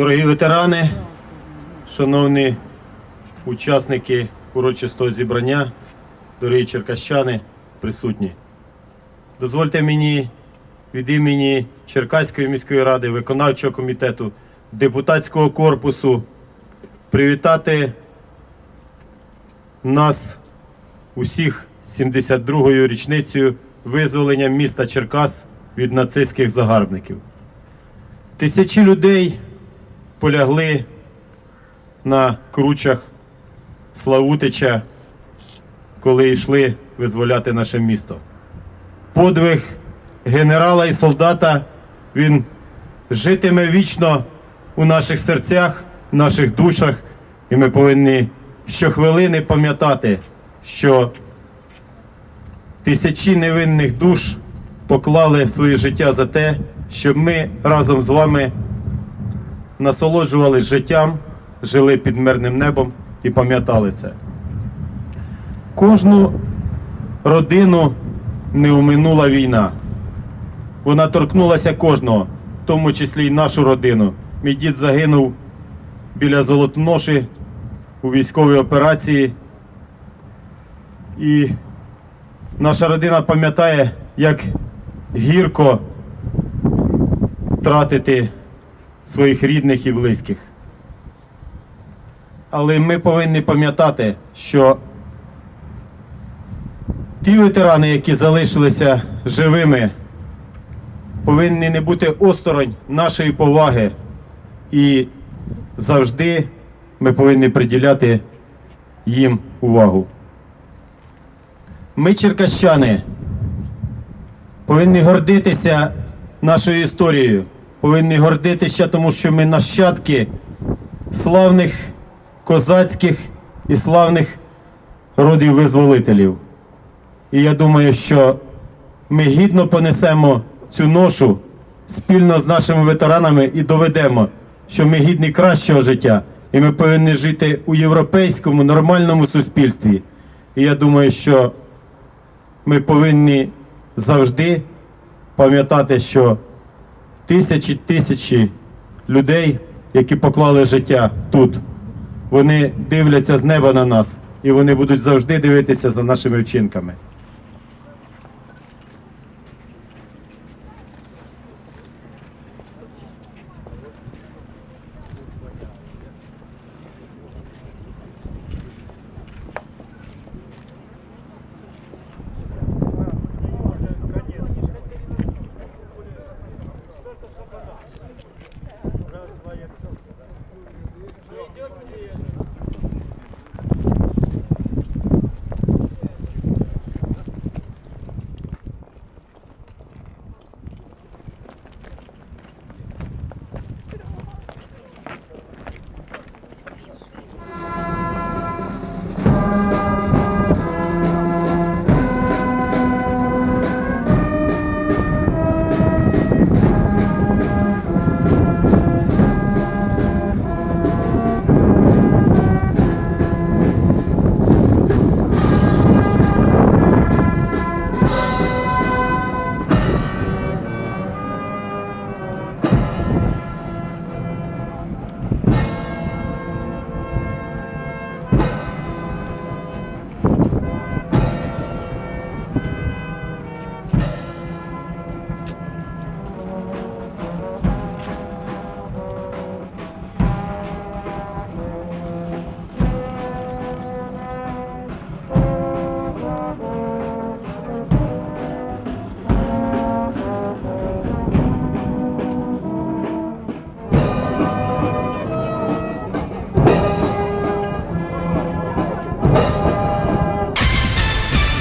Дорогі ветерани, шановні учасники урочистого зібрання, дорогі черкащани, присутні. Дозвольте мені від імені Черкаської міської ради, виконавчого комітету, депутатського корпусу привітати нас усіх 72-ю річницею визволення міста Черкас від нацистських загарбників. Тисячі людей полягли на кручах Славутича, коли йшли визволяти наше місто. Подвиг генерала і солдата він житиме вічно у наших серцях, наших душах, і ми повинні щохвилини пам'ятати, що тисячі невинних душ поклали своє життя за те, щоб ми разом з вами насолоджувалися життям, жили під мирним небом і пам'ятали це. Кожну родину не уминула війна. Вона торкнулася кожного, в тому числі й нашу родину. Мій дід загинув біля Золотоноші у військовій операції. І наша родина пам'ятає, як гірко втратити своїх рідних і близьких. Але ми повинні пам'ятати, що ті ветерани, які залишилися живими, повинні не бути осторонь нашої поваги. І завжди ми повинні приділяти їм увагу. Ми, черкащани, повинні гордитися нашою історією, повинні гордитися, тому що ми нащадки славних козацьких і славних родів визволителів. І я думаю, що ми гідно понесемо цю ношу спільно з нашими ветеранами і доведемо, що ми гідні кращого життя, і ми повинні жити у європейському нормальному суспільстві. І я думаю, що ми повинні завжди пам'ятати, що тисячі тисячі людей, які поклали життя тут, вони дивляться з неба на нас, і вони будуть завжди дивитися за нашими вчинками.